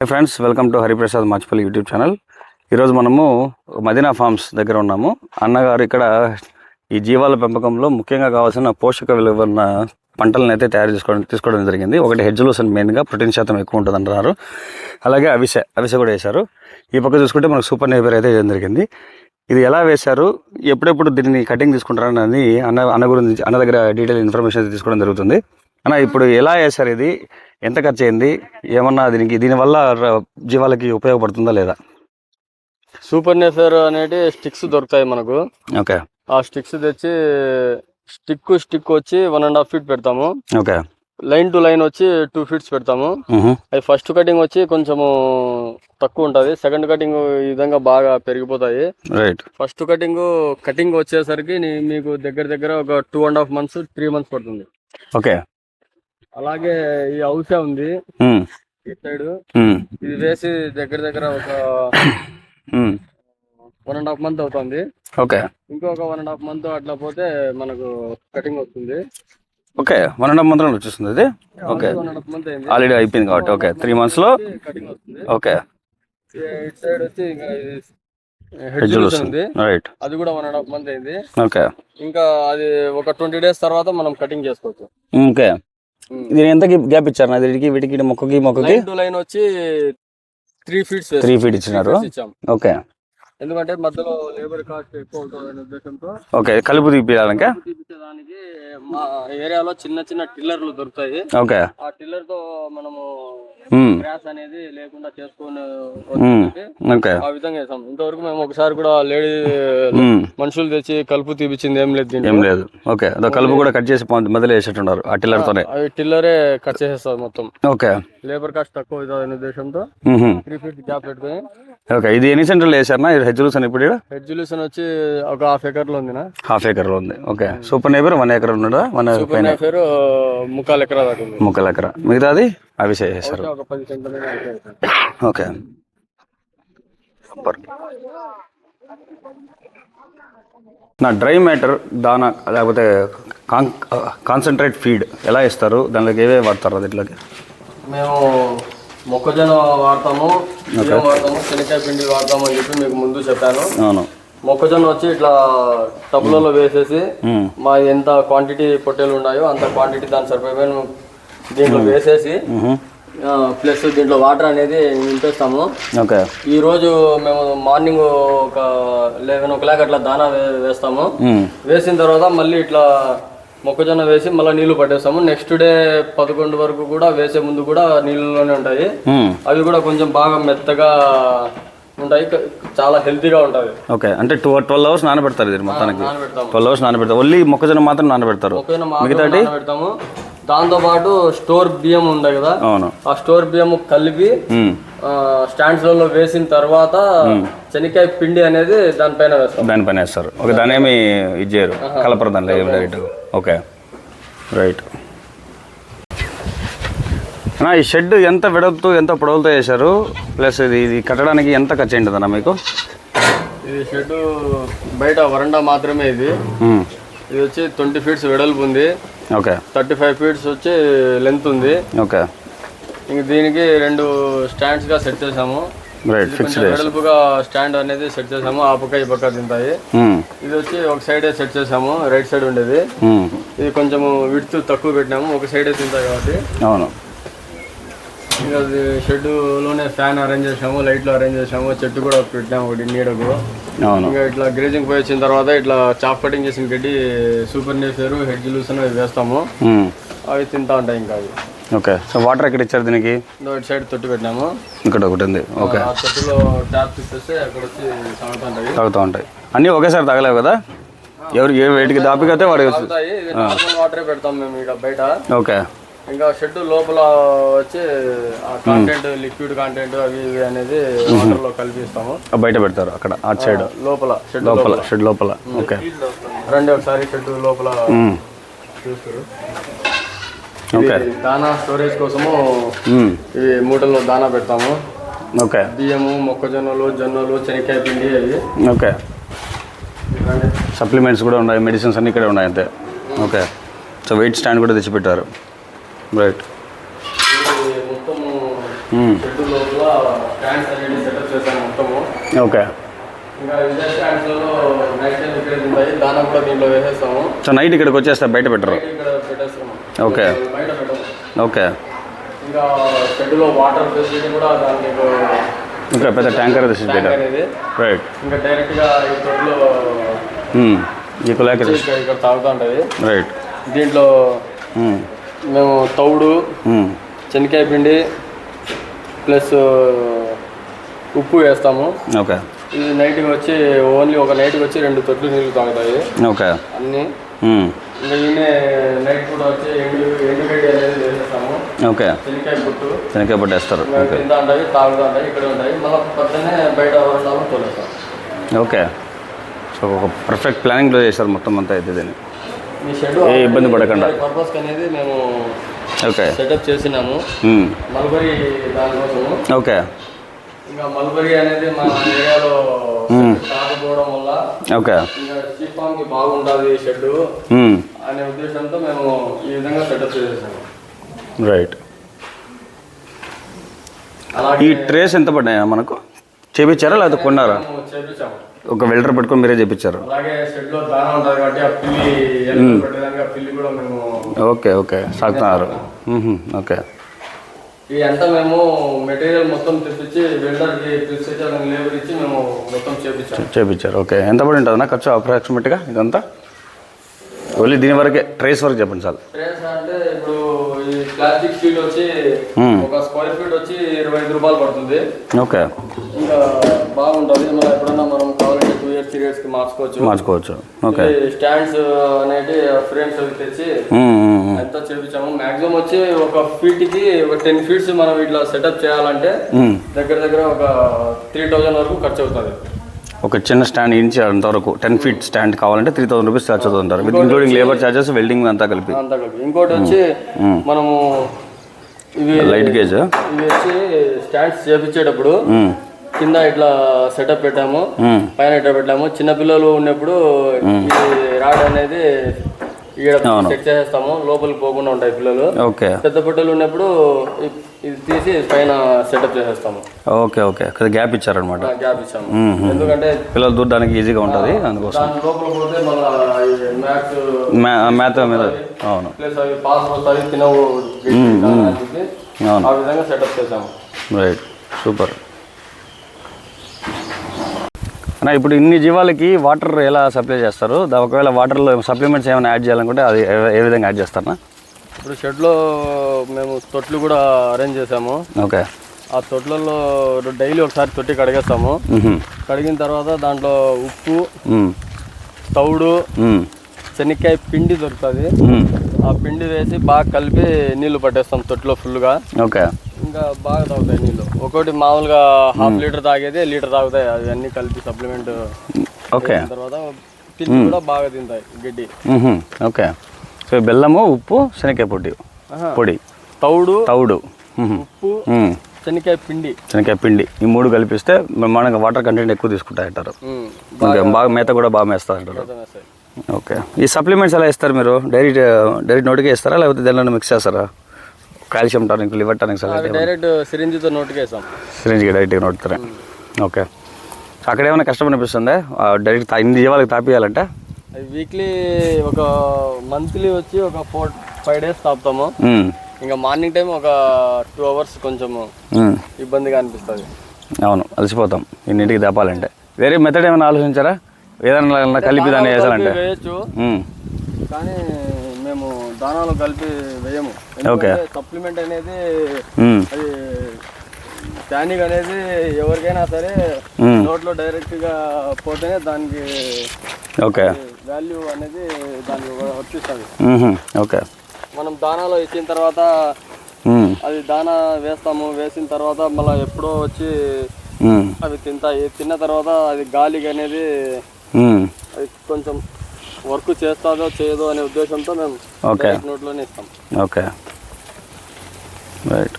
Hi friends welcome to Hariprasad Machipalli YouTube channel ఈరోజు మనము Madina forms దగ్గర ఉన్నాము. అన్నగారు ఇక్కడ ఈ జీవాల పెంపకంలో ముఖ్యంగా కావాల్సిన పోషక విలువ ఉన్న పంటలను అయితే తయారు చేసుకోవడం తీసుకోవడం జరిగింది. ఒకటి హెడ్జ్ లోసన్ మెయిన్గా ప్రోటీన్ శాతం ఎక్కువ ఉంటుంది అంటున్నారు అలాగే అవిసె అవిసె కూడా వేశారు. ఈ పక్క చూసుకుంటే మనకు సూపర్ నేపర్ అయితే వేయడం జరిగింది. ఇది ఎలా వేశారు? ఎప్పుడెప్పుడు దీన్ని కటింగ్ తీసుకుంటారని అన్న అన్న గురించి అన్న దగ్గర డీటెయిల్ ఇన్ఫర్మేషన్ అయితే తీసుకోవడం జరుగుతుంది. అన్న ఇప్పుడు ఎలా వేశారు ఇది? ఎంత ఖర్చు అయింది? ఏమన్నా దీనికి దీనివల్ల జీవాలకి ఉపయోగపడుతుందా లేదా? సూపర్ నేఫర్ అనేటి స్టిక్స్ దొరుకుతాయి మనకు. ఓకే. ఆ స్టిక్స్ తెచ్చి స్టిక్ స్టిక్ వచ్చి వన్ అండ్ హాఫ్ ఫీట్ పెడతాము. ఓకే. లైన్ టు లైన్ వచ్చి టూ ఫీట్స్ పెడతాము. అవి ఫస్ట్ కటింగ్ వచ్చి కొంచెము తక్కువ ఉంటుంది. సెకండ్ కటింగ్ ఈ విధంగా బాగా పెరిగిపోతాయి. రైట్. ఫస్ట్ కటింగ్ కటింగ్ వచ్చేసరికి మీకు దగ్గర దగ్గర ఒక two and half months three months పడుతుంది. ఓకే. అలాగే ఈ హౌసే ఉంది. ఈ సైడ్ ఇది వేసి దగ్గర దగ్గర ఒక. వన్ అండ్ హాఫ్ మంత్ అవుతుంది. ఓకే. ఇంకొక వన్ అండ్ హాఫ్ మంత్ అట్లా పోతే మనకు కటింగ్ వస్తుంది. ఓకే. వన్ అండ్ హాఫ్ మంత్లో వచ్చేస్తుంది ఇది okay. One and half month అయింది. ఆల్రెడీ అయిపోయింది కాబట్టి. ఓకే. త్రీ కటింగ్ వస్తుంది. ఓకే. ఇటు సైడ్ వచ్చి ఇంకా హెడ్జులు వస్తుంది రైట్ అది కూడా వన్ అండ్ హాఫ్ మంత్ అయింది. ఓకే. ఇంకా అది ఒక ట్వంటీ డేస్ తర్వాత మనం కటింగ్ చేసుకోవచ్చు. ఓకే. దీని ఎంత గ్యాప్ ఇచ్చారు? నా వీటికి వీటికి మొక్కకి మొక్కకి? లైన్ టు లైన్ వచ్చి త్రీ ఫీట్స్ త్రీ ఫీట్ ఇచ్చినారు. ఇచ్చాం. ఓకే ఎందుకంటే మధ్యలో లేబర్ కాస్ట్ ఎక్కువ ఉంటుంది అనే ఉద్దేశంతో ఓకే కలుపు తీపియాలంక తీపించడానికి మా ఏరియాలో చిన్న చిన్న టిల్లర్లు దొరుకుతాయి. ఓకే. ఆ టిల్లర్తో మనము మ్, గ్రాస్ అనేది లేకుండా చేసుకుని ఓకే. ఆ విధంగా చేసాం ఇంతవరకు మేము ఒకసారి కూడా లేడీ మనుషులు తెచ్చి కలుపు తీపిచ్చింది ఏం లేదు ఏం లేదు. ఓకే. అదో కలుపు కూడా కట్ చేసి మొదలు వేసేట్టున్నారు ఆ టిల్లర్తోనే. అవి టిల్లరే కట్ చేసేస్తారు మొత్తం. ఓకే. లేబర్ కాస్ట్ తక్కువ అవుతుంది అనే ఉద్దేశంతో. త్రీ ఫీట్ గ్యాప్ పెట్టుకుని. ఓకే. ఇది ఎన్ని సెంటర్లు వేసారనా అని ఇప్పుడు ఈడ? హెడ్జులేషన్ వచ్చి ఒక హాఫ్ ఎకర్లో ఉందినా. హాఫ్ ఎకర్లో ఉంది. Okay super neighbour one acre ఉన్నాడా? వన్ పైన పేరు ముక్కాలు ఎకరా ఉంది. ముక్కల ఎకర. మిగతాది అవి చేసేసారు ఓకే సూపర్ నా డ్రై మ్యాటర్ దానా లేకపోతే కాన్ కాన్సన్ట్రేట్ ఫీడ్ ఎలా ఇస్తారు? దానిలోకి ఏవే వాడతారు దీంట్లోకి మేము మొక్కజొన్న వాడతాము బియ్యం వాడతాము శనక్కాయ పిండి వాడతాము అని చెప్పి మీకు ముందు చెప్పాను. అవును. మొక్కజొన్న వచ్చి ఇట్లా టబ్లలో వేసేసి. మా ఎంత క్వాంటిటీ పొట్టేలు ఉన్నాయో అంత క్వాంటిటీ దాని సరిపోయిన దీంట్లో వేసేసి. ప్లస్ దీంట్లో వాటర్ అనేది నింపేస్తాము. ఓకే. ఈ రోజు మేము మార్నింగ్ ఒక లెవెన్ ఓ క్లాక్ అట్లా దానా వేస్తాము. వేసిన తర్వాత మళ్ళీ ఇట్లా మొక్కజొన్న వేసి మళ్ళీ నీళ్ళు పట్టేస్తాము. నెక్స్ట్ డే పదకొండు వరకు కూడా వేసే ముందు కూడా నీళ్ళలోనే ఉంటాయి. మ్. అవి కూడా కొంచెం బాగా మెత్తగా ఉంటాయి. చాలా హెల్తీగా ఉంటుంది ఓకే. అంటే టూ ట్వెల్వ్ అవర్స్ నానబెడతారు ఇది మొత్తానికి. Twelve hours నానబెడతారు. ఓన్లీ మొక్కజొన్న మాత్రం నానబెడతారు. మాత్రం నానబెడతాము. దాంతో పాటు స్టోర్ బియ్యం ఉంది కదా అవును. ఆ స్టోర్ బియ్యం కలిపి. ఆ, స్టాండ్స్లలో వేసిన తర్వాత శనక్కాయ పిండి అనేది దానిపైన వేస్తాం. దానిపైన వేస్తారు. ఓకే దాని ఏమి ఇది చేయరు. కలపరు దానిలో ఏమి డైరెక్ట్ ఓకే. రైట్. అన్న, ఈ షెడ్ ఎంత వెడల్పుతో ఎంత పొడవులతో వేశారు ప్లస్ ఇది ఇది కట్టడానికి ఎంత ఖర్చు అయింది అన్న మీకు? ఇది షెడ్ బయట వరండా మాత్రమే ఇది. ఇది వచ్చి ట్వంటీ ఫీట్స్ వెడల్పు ఉంది. ఓకే. థర్టీ ఫైవ్ ఫీట్స్ వచ్చి లెంత్ ఉంది. ఓకే. ఇంక దీనికి రెండు స్టాండ్స్గా సెట్ చేసాము రైట్ ఇది ఫిక్స్డ్ కొంచెం వెడల్పుగా స్టాండ్ అనేది సెట్ చేసాము ఆ పక్క ఈ పక్క తింటాయి. ఇది వచ్చి ఒక సైడే సెట్ చేసాము రైట్ సైడ్ ఉండేది. ఇది కొంచెము విడ్త్ తక్కువ పెట్టినాము ఒక సైడే తింటాయి కాబట్టి. అవును. ఇంకా షెడ్లోనే ఫ్యాన్ అరేంజ్ చేసాము లైట్లు అరేంజ్ చేసాము చెట్టు కూడా పెట్టాము ఒకటి నీడకు. ఇంకా ఇట్లా గ్రేజింగ్ పోయి వచ్చిన తర్వాత ఇట్లా చాప్ కటింగ్ చేసిన గడ్డి సూపర్ నేఫేరు హెడ్ అవి వేస్తాము. మ్మ్. అవి తింటా ఉంటాయి ఇంకా అవి. ఓకే. సో వాటర్ ఎక్కడ ఇచ్చారు దీనికి? ఇటు సైడ్ తొట్టి పెట్టినాము. ఇక్కడ ఒకటి ఉంది. ఓకే. ఆ తొట్టిలో ట్యాప్ తీసేస్తే అక్కడ వచ్చి సాగుతుంటాయి తాగుతూ ఉంటాయి. అన్నీ ఒకేసారి తాగలేవు కదా? ఎవరు ఏ వేటికి దాపికతే వాడు తాగుతాయి. ఇది నార్మల్ వాటరే పెడతాం మేము ఇక్కడ బయట. ఓకే. ఇంకా షెడ్ లోపల వచ్చి ఆ కాంటెంట్ లిక్విడ్ కాంటెంట్ అవి ఇవి అనేది వాటర్లో కలిపిస్తాము. బయట పెడతారు అక్కడ ఆ సైడ్. లోపల షెడ్ లోపల షెడ్ లోపల. ఓకే. రండి ఒకసారి షెడ్ లోపల. చూస్తారు. దానా స్టోరేజ్ కోసము. ఇవి మూటల్లో దానా పెడతాము. ఓకే బియ్యము మొక్కజొన్నలు జొన్నలు శనక్కాయ పిండి అవి. ఓకే. సప్లిమెంట్స్ కూడా ఉన్నాయి మెడిసిన్స్ అన్నీ ఇక్కడే ఉన్నాయి అంతే. ఓకే సో వెయిట్ స్టాండ్ కూడా తెచ్చిపెట్టారు. రైట్ ఓకే సో నైట్ ఇక్కడికి వచ్చేస్తారు బయట పెట్టరు. ఓకే. ఓకే. ఇంకా షెడ్లో వాటర్ ఫెసిలిటీ కూడా దానికి ఇంకా పెద్ద ట్యాంకర్ రైట్ ఇంకా డైరెక్ట్గా ఈ తొట్టులో ఈ కులాకి ఇక్కడ తాగుతూ ఉంటుంది. రైట్ దీంట్లో మేము తౌడు శనక్కాయ పిండి ప్లస్ ఉప్పు వేస్తాము. ఓకే ఇది నైట్కి వచ్చి ఓన్లీ ఒక నైట్కి వచ్చి రెండు తొట్లు నీళ్ళు తాగుతాయి. ఓకే అన్నీ. నైట్ కూడా వచ్చి ఎండు ఎండుగడ్డి అనేది వేసేస్తాము. ఓకే. శనక్కాయ పుట్టు. శనగకాయ పట్టేస్తారు ఇంకా కింద ఉంటాయి తాగుతూ ఉంటాయి ఇక్కడ ఉంటాయి మళ్ళీ పొద్దున్నే బయట వరండాలో తోలేస్తాం. ఓకే. సో ఒక పర్ఫెక్ట్ ప్లానింగ్లో చేశారు మొత్తం అంతా అయితే దీన్ని. ఏ ఇబ్బంది పడకుండా. పర్పస్ అనేది మేము ఓకే. సెటప్ చేసినాము. మల్బరీ దానికోసము. ఓకే. ఇంకా మల్బరీ అనేది మా ఏరియాలో కాకపోవడం వల్ల ఓకే. ఇంకా కి బాగుంటుంది షెడ్ అనే ఉద్దేశంతో మేము ఈ విధంగా సెటప్ చేసేసాము రైట్ ఈ ట్రేస్ ఎంత పడ్డాయా మనకు? చేపించారా లేకపోతే కొన్నారా? ఒక వెల్డర్ పెట్టుకొని మీరే చేపించారు. Okay okay. సాగుతున్నారు. ఓకే. ఈ అంతా మేము మెటీరియల్ మొత్తం తెప్పించి వెల్డర్కి పిలిచి లేబర్ ఇచ్చి మేము మొత్తం చేపించాము చేపించారు. ఓకే. ఎంత పడి ఉంటుంది అన్న ఖర్చు అప్రాక్సిమేట్గా ఇదంతా? ఓన్లీ దీని వరకే ట్రేస్ వరకు చెప్పండి సార్ ట్రేస్ అంటే ఇప్పుడు ఈ ప్లాస్టిక్ షీట్ వచ్చి. ఒక స్క్వేర్ ఫీట్ వచ్చి ఇరవై ఐదు రూపాయలు పడుతుంది. ఓకే. ఇంకా బాగుంటుంది. మనం ఇయర్స్కి మార్చుకోవచ్చు. మార్చుకోవచ్చు. ఓకే స్టాండ్స్ అనేది ఫ్రేమ్స్ అవి తెచ్చి. ఎంత చేపించాము. మాక్సిమం వచ్చి ఒక ఫీట్కి ఒక టెన్ ఫీట్స్ మనం ఇట్లా సెటప్ చేయాలంటే మ్మ్. దగ్గర దగ్గర ఒక త్రీ థౌజండ్ వరకు ఖర్చు అవుతుంది. ఒక చిన్న స్టాండ్ ఇంచి అంతవరకు టెన్ ఫీట్ స్టాండ్ కావాలంటే త్రీ థౌసండ్ రూపీస్ ఛార్జ్ అవుతుంటారు with including labour charges welding అంతా కలిపి. అంతా కలిపి. ఇంకోటి వచ్చి మనము ఇవి లైట్ గేజ్ ఇవి వచ్చి స్టాండ్స్ చేపించేటప్పుడు కింద ఇట్లా సెటప్ పెట్టాము. పైన ఇట్లా పెట్టాము. చిన్న పిల్లలు ఉన్నప్పుడు రాడ్ అనేది ఇక్కడ సెట్ చేసేస్తాము. లోపలికి పోకుండా ఉంటాయి పిల్లలు. ఓకే. పెద్ద పిల్లలు ఉన్నప్పుడు ఇది తీసి పైన సెటప్ చేసేస్తాము. Okay okay. గ్యాప్ ఇచ్చారనమాట గ్యాప్ ఇచ్చాము. ఎందుకంటే పిల్లలు దూరడానికి ఈజీగా ఉంటుంది అందుకోసం. లోపల పోతే మళ్ళీ మ్యాథ్స్ మ్యా మేత మీద. అవును. ప్లస్ అవి పాస్ వస్తాయి తినవు ఆ విధంగా సెటప్ చేసాము. రైట్ సూపర్ అన్న ఇప్పుడు ఇన్ని జీవాలకి వాటర్ ఎలా సప్లై చేస్తారు ఒకవేళ వాటర్లో సప్లిమెంట్స్ ఏమైనా యాడ్ చేయాలనుకుంటే అది ఏ- విధంగా యాడ్ చేస్తారా ఇప్పుడు షెడ్లో మేము తొట్లు కూడా అరేంజ్ చేసాము ఓకే ఆ తొట్లలో డైలీ ఒకసారి తొట్టి కడిగేస్తాము. కడిగిన తర్వాత దాంట్లో ఉప్పు. తౌడు. శనక్కాయ పిండి దొరుకుతుంది. ఆ పిండి వేసి బాగా కలిపి నీళ్ళు పట్టేస్తాం తొట్టిలో ఫుల్గా ఓకే ఇంకా బాగా తాగుతాయి నీళ్ళు. ఒకటి మామూలుగా హాఫ్ లీటర్ తాగేది లీటర్ తాగుతాయి. అవి అన్నీ కలిపి సప్లిమెంట్ ఓకే. తర్వాత తిండి కూడా బాగా తింటాయి గడ్డి. ఓకే. సో బెల్లము ఉప్పు శనగకాయ పొడి. పొడి. తౌడు తౌడు. ఉప్పు మ్మ్. శనక్కాయ పిండి. శనగకాయ పిండి. ఈ మూడు కలిపిస్తే మనకి వాటర్ కంటెంట్ ఎక్కువ తీసుకుంటాయి అంటారు ఉమ్, ఓకే బాగా మేత కూడా బాగా మేస్తారు అంటారు బాగా వేస్తాయి. ఓకే. ఈ సప్లిమెంట్స్ ఎలా ఇస్తారు మీరు? డైరెక్ట్ డైరెక్ట్ నోటికే ఇస్తారా? లేకపోతే దానిలో మిక్స్ చేస్తారా? కాల్షియం టానిక్ లివర్ అవి డైరెక్ట్ సిరింజితో నోటికి వేసాం సిరింజ్కి డైరెక్ట్గా నోటుతారా. ఓకే. అక్కడ ఏమైనా కష్టం అనిపిస్తుందా? డైరెక్ట్ ఇన్ని జీవాలకు తాపియాలంటే? వీక్లీ ఒక మంత్లీ వచ్చి ఒక ఫోర్ ఫైవ్ డేస్ తాపుతాము. ఇంకా మార్నింగ్ టైం ఒక టూ అవర్స్ కొంచెం. ఇబ్బందిగా అనిపిస్తుంది. అవును అలసిపోతాం. ఇన్నింటికి దాపాలంటే వేరే మెథడ్ ఏమైనా ఆలోచించారా? ఏదైనా కలిపి దాన్ని వేసాలంటే. కానీ మేము దానాలు కలిపి వేయము ఓకే. సప్లిమెంట్ అనేది. అది టానిక్ అనేది ఎవరికైనా సరే. నోట్లో డైరెక్ట్గా పోతేనే దానికి ఓకే వాల్యూ అనేది దానికి వర్తిస్తుంది. ఓకే మనం దానాలో ఇచ్చిన తర్వాత. అది దానా వేస్తాము వేసిన తర్వాత మళ్ళీ ఎప్పుడో వచ్చి. అవి తింటాయి తిన్న తర్వాత అది గాలికి అనేది. అది కొంచెం వర్క్ చేస్తాదో చేయదో అనే ఉద్దేశంతో మేము ఓకే నోట్లోనే ఇస్తాం. ఓకే రైట్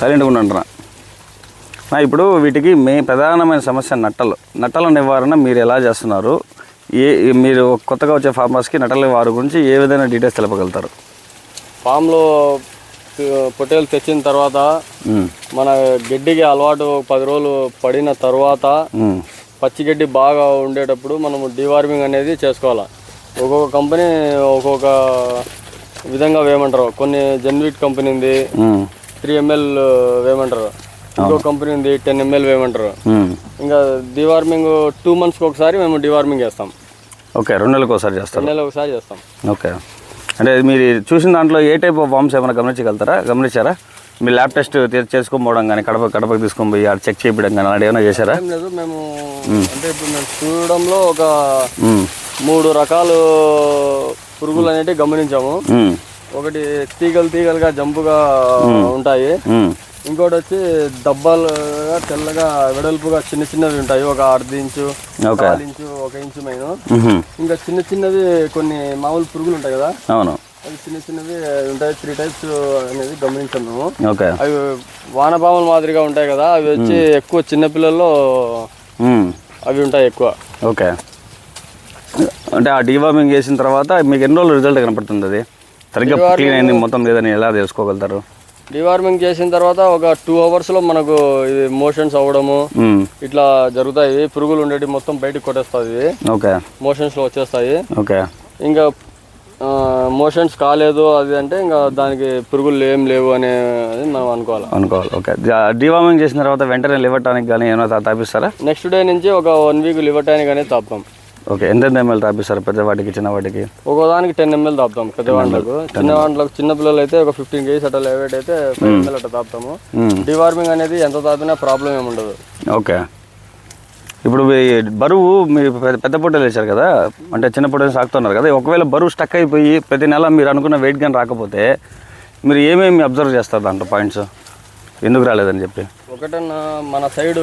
సైలెంట్గా ఉండంటున్నా ఇప్పుడు వీటికి మే ప్రధానమైన సమస్య నట్టలు. నట్టల నివారణ మీరు ఎలా చేస్తున్నారు? ఏ మీరు కొత్తగా వచ్చే ఫార్మర్స్కి నట్టల వారి గురించి ఏ విధమైన డీటెయిల్స్ తెలపగలుగుతారు? ఫామ్లో పొట్టేలు తెచ్చిన తర్వాత మన గడ్డికి అలవాటు పది రోజులు పడిన తర్వాత పచ్చిగడ్డి బాగా ఉండేటప్పుడు మనము డివార్మింగ్ అనేది చేసుకోవాలి. ఒక్కొక్క కంపెనీ ఒక్కొక్క విధంగా వేయమంటారు. కొన్ని జెన్విట్ కంపెనీ ఉంది త్రీ ఎంఎల్ వేయమంటారు. ఇంకో కంపెనీ ఉంది టెన్ ఎంఎల్ వేయమంటారు. ఇంకా డివార్మింగ్ టూ మంత్స్కి ఒకసారి మేము డివార్మింగ్ చేస్తాం. ఓకే రెండు నెలలకు ఒకసారి చేస్తారు. రెండు నెలలు ఒకసారి చేస్తాం. ఓకే. అంటే మీరు చూసిన దాంట్లో ఏ టైప్ ఆఫ్ ఫామ్స్ ఏమైనా గమనించగలుగుతారా? గమనించారా? మీ ల్యాబ్ టెస్ట్ చేసుకోకపోవడం కానీ కడప కడపకి తీసుకొని పోయి ఆడ చెక్ చేయించడం కానీ అలాంటి ఏమైనా చేశారా? ఏం లేదు మేము అంటే ఇప్పుడు మేము చూడడంలో ఒక మూడు రకాలు పురుగులు అనేటివి గమనించాము ఒకటి తీగలు తీగలుగా జంపుగా ఉంటాయి. ఇంకోటి వచ్చి దబ్బాలుగా తెల్లగా వెడల్పుగా చిన్న చిన్నవి ఉంటాయి. ఒక అర్ధ ఇంచు ఇంచు ఒక ఇంచు మైన. ఇంకా చిన్న చిన్నవి కొన్ని మామూలు పురుగులు ఉంటాయి కదా. అవును. అవి చిన్న చిన్నవి ఉంటాయి. త్రీ టైప్స్ అనేది గమనించాం మేము ఓకే. అవి వానపాముల మాదిరిగా ఉంటాయి కదా అవి వచ్చి ఎక్కువ చిన్నపిల్లల్లో అవి ఉంటాయి ఎక్కువ. ఓకే. అంటే ఆ డీవార్మింగ్ చేసిన తర్వాత మీకు ఎన్ని రోజులు రిజల్ట్ కనపడుతుంది అది? సరిగ్గా క్లీన్ అయింది మొత్తం లేదని ఎలా తెలుసుకోగలుగుతారు? డివార్మింగ్ చేసిన తర్వాత ఒక టూ అవర్స్లో మనకు ఇది మోషన్స్ అవ్వడము ఇట్లా జరుగుతాయి. పురుగులు ఉండేవి మొత్తం బయటకు కొట్టేస్తుంది ఓకే. మోషన్స్లో వచ్చేస్తాయి. ఓకే. ఇంకా మోషన్స్ కాలేదు అది అంటే ఇంకా దానికి పురుగులు ఏం లేవు అనేది మనం అనుకోవాలి. అనుకోవాలి. ఓకే. డీవార్మింగ్ చేసిన తర్వాత వెంటనే లివటానికి కానీ ఏమైనా తాపిస్తారా? నెక్స్ట్ డే నుంచి ఒక వన్ వీక్ లివటానికి అనేది తాపుతాం. ఓకే. ఎంతెంత ఎంఎల్ తాపిస్తారు పెద్ద వాటికి చిన్న వాటికి ఒక్కోదానికి టెన్ ఎంఎల్ తాపుతాం పెద్ద వాంట్లకు చిన్న వాంట్లకు చిన్న పిల్లలు అయితే ఒక ఫిఫ్టీన్ కేజీస్ అట్లా లేవేట్ అయితే ఫైవ్ ఎంఎల్ అట్లా తాపుతాము. డివార్మింగ్ అనేది ఎంత తాపినా ప్రాబ్లం ఏమి ఉండదు ఓకే. ఇప్పుడు బరువు మీరు పెద్ద- పొట్టలు వేశారు కదా అంటే చిన్న పొట్టలు సాగుతున్నారు కదా ఒకవేళ బరువు స్టక్ అయిపోయి ప్రతి నెల మీరు అనుకున్న వెయిట్ కానీ రాకపోతే మీరు ఏమేమి అబ్జర్వ్ చేస్తారు దాంట్లో పాయింట్స్ ఎందుకు రాలేదని చెప్పి. ఒకటన్నా మన సైడు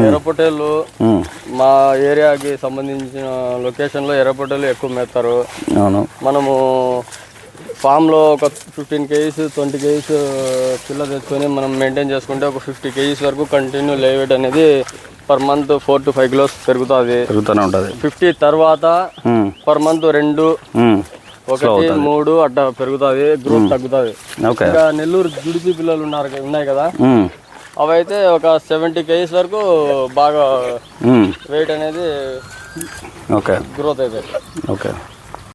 ఎర్రపొట్టేళ్ళు ఉమ్, మా ఏరియాకి సంబంధించిన లొకేషన్లో ఎర్రపొట్టేలు ఎక్కువ మేస్తారు. అవును. మనము ఫామ్లో ఒక ఫిఫ్టీన్ కేజీస్ ట్వంటీ కేజీస్ పిల్ల తెచ్చుకొని మనం మెయింటైన్ చేసుకుంటే ఒక ఫిఫ్టీ కేజీస్ వరకు కంటిన్యూ లేవేట్ అనేది per month four to five kilos పెరుగుతుంది. పెరుగుతూనే ఉంటుంది. ఫిఫ్టీ తర్వాత పర్ మంత్ రెండు ఉమ్, ఒకటి మూడు అట్లా పెరుగుతుంది గ్రోత్ తగ్గుతుంది. ఓకే ఇంకా నెల్లూరు జుడిపి పిల్లలు ఉన్నారు ఉన్నాయి కదా? అవైతే ఒక సెవెంటీ కేజీస్ వరకు బాగా వెయిట్ అనేది ఓకే గ్రోత్ అవుతాయి ఓకే